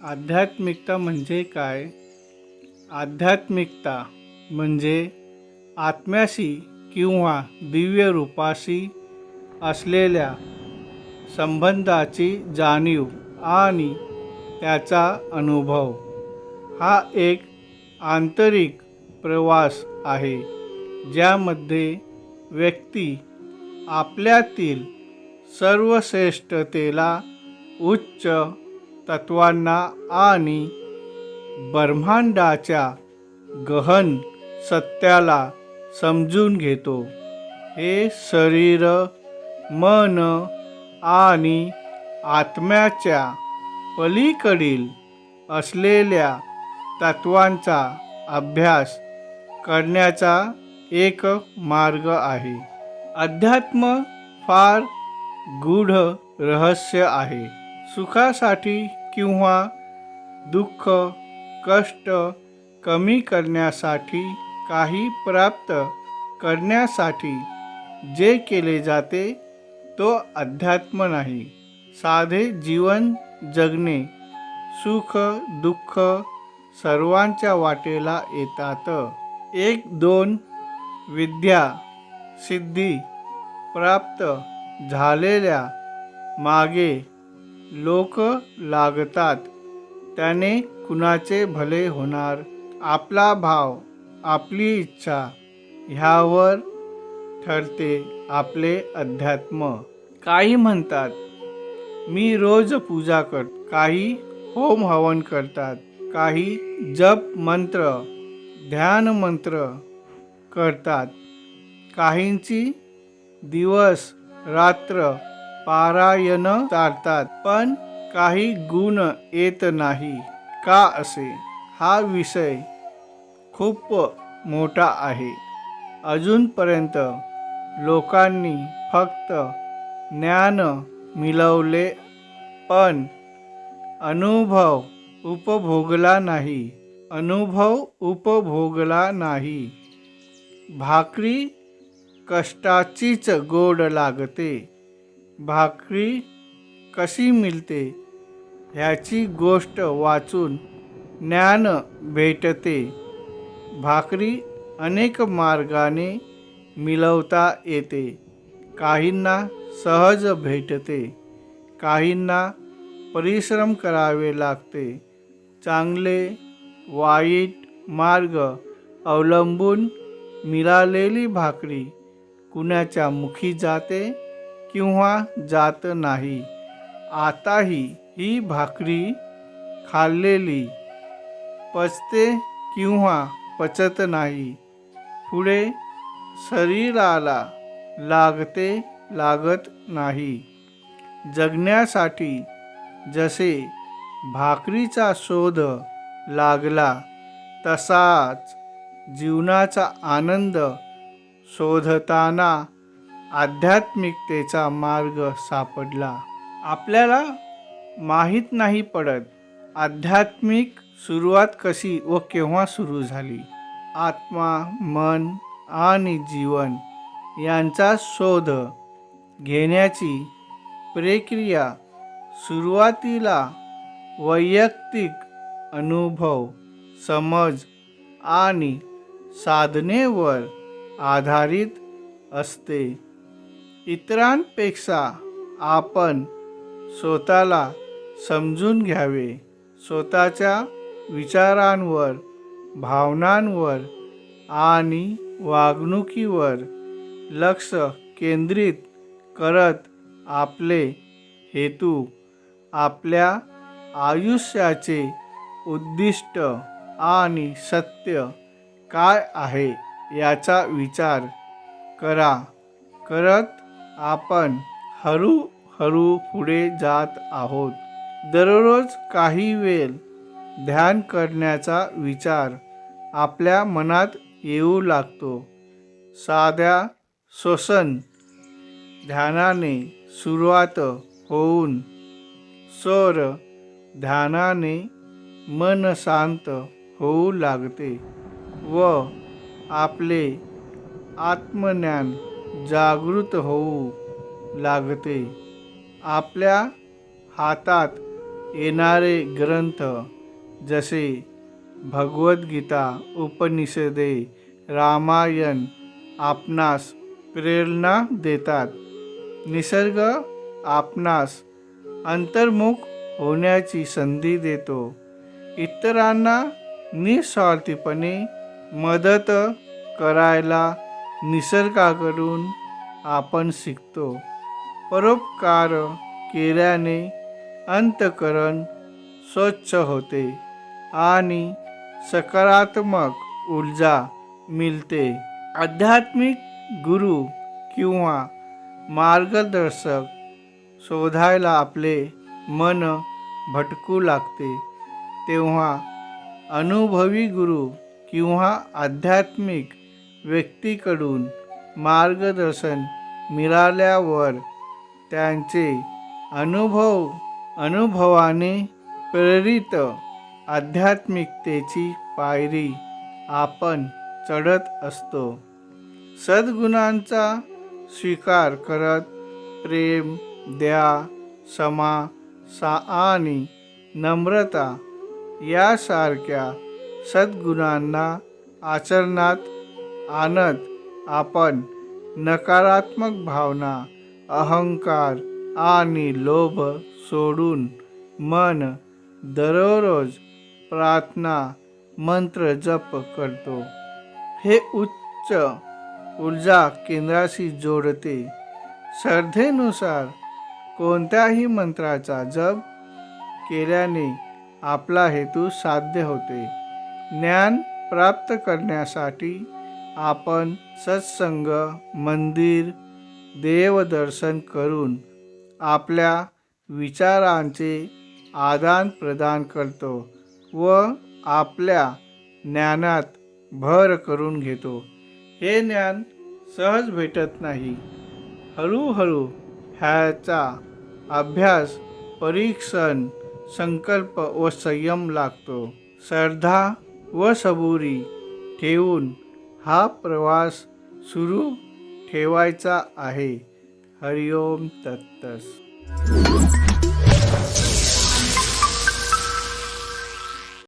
आध्यात्मिकता म्हणजे काय? आध्यात्मिकता म्हणजे आत्म्याशी किंवा दिव्य रूपाशी असलेल्या संबंधाची जाणीव आणि त्याचा अनुभव. हा एक आंतरिक प्रवास आहे ज्यामध्ये व्यक्ती आपल्यातील सर्वश्रेष्ठतेला उच्च तत्वांना आणि ब्रह्मांडाच्या गहन सत्याला समजून घेतो. हे शरीर मन आणि आत्म्याच्या पलीकडील असलेल्या तत्वांचा अभ्यास करण्याचा एक मार्ग आहे. अध्यात्म फार गूढ रहस्य आहे. सुखासाठी किंवा दुःख कष्ट कमी करण्यासाठी काही प्राप्त करण्यासाठी जे केले जाते तो अध्यात्म नाही. साधे जीवन जगणे सुख दुःख सर्वांच्या वाटेला येतात. एक दोन विद्या सिद्धी प्राप्त झालेल्या मागे लोक लागतात. त्याने कुणाचे भले होणार? आपला भाव आपली इच्छा ह्यावर ठरते आपले अध्यात्म. काही म्हणतात मी रोज पूजा कर काही होम हवन करतात काही जप मंत्र ध्यान मंत्र करतात. काहींची दिवस रात्र पारायण चालतात पण काही गुण येत नाही. का असे? हा विषय खूप मोठा आहे. अजूनपर्यंत लोकांनी फक्त ज्ञान मिळवले पण अनुभव उपभोगला नाही. अनुभव उपभोगला नाही. भाकरी कष्टाचीच गोड लागते. भाकरी कशी मिळते ह्याची गोष्ट वाचून ज्ञान भेटते. भाकरी अनेक मार्गाने मिळवता येते. काहींना सहज भेटते काहींना परिश्रम करावे लागते. चांगले वाईट मार्ग अवलंबून मिळालेली भाकरी कुणाच्या मुखी जाते? किंवा जात नाही. आताही ही भाकरी खाल्लेली पचते किंवा पचत नाही. पुढे शरीराला लागते लागत नाही. जगण्यासाठी जसे भाकरीचा शोध लागला तसाच जीवनाचा आनंद शोधताना आध्यात्मिकतेचा मार्ग सापडला. आपल्याला माहीत नाही पडत आध्यात्मिक सुरुवात कशी व केव्हा सुरू झाली. आत्मा मन आणि जीवन यांचा शोध घेण्याची प्रक्रिया सुरुवातीला वैयक्तिक अनुभव समज आणि साधनेवर आधारित असते. इतरांपेक्षा आपण स्वतःला समजून घ्यावे. स्वतःच्या विचारांवर भावनांवर आणि वागणुकीवर लक्ष केंद्रित करत आपले हेतू आपल्या आयुष्याचे उद्दिष्ट आणि सत्य काय आहे याचा विचार करा. करत आपण हळूहळू पुढे जात आहोत. दररोज काही वेळ ध्यान करण्याचा विचार आपल्या मनात येऊ लागतो. साध्या श्वसन ध्यानाने सुरुवात होऊन स्वर ध्यानाने मन शांत होऊ लागते व आपले आत्मज्ञान जागृत होऊ लागते. आपल्या हातात येणारे ग्रंथ जसे भगवद्गीता उपनिषदे रामायण आपणास प्रेरणा देतात. निसर्ग आपणास अंतर्मुख होण्याची संधी देतो. इतरांना निस्वार्थीपणे मदत करायला निसर्गाकडून आपण शिकतो. परोपकार केल्याने अंतकरण स्वच्छ होते आणि सकारात्मक ऊर्जा मिळते. आध्यात्मिक गुरु किंवा मार्गदर्शक शोधायला आपले मन भटकू लागते. तेव्हा अनुभवी गुरु किंवा आध्यात्मिक व्यक्तीकडून मार्गदर्शन मिळाल्यावर त्यांचे अनुभव अनुभवाने प्रेरित आध्यात्मिकतेची पायरी आपण चढत असतो. सद्गुणांचा स्वीकार करत प्रेम दया क्षमा सा आणि नम्रता यासारख्या सद्गुणांना आचरणात आणत आपण नकारात्मक भावना अहंकार आणि लोभ सोडून मन दररोज प्रार्थना मंत्र जप करतो. हे उच्च ऊर्जा केंद्राशी जोडते. श्रद्धेनुसार कोणत्याही मंत्राचा जप केल्याने आपला हेतू साध्य होते. ज्ञान प्राप्त करण्यासाठी आपण सत्संग मंदिर देवदर्शन करून आपल्या विचारांचे आदान प्रदान करतो व आपल्या ज्ञानात भर करून घेतो. हे ज्ञान सहज भेटत नाही. हळूहळू ह्याचा अभ्यास परीक्षण संकल्प व संयम लागतो. श्रद्धा व सबुरी ठेवून हा प्रवास सुरू ठेवायचा आहे. हरिओम तत्तस.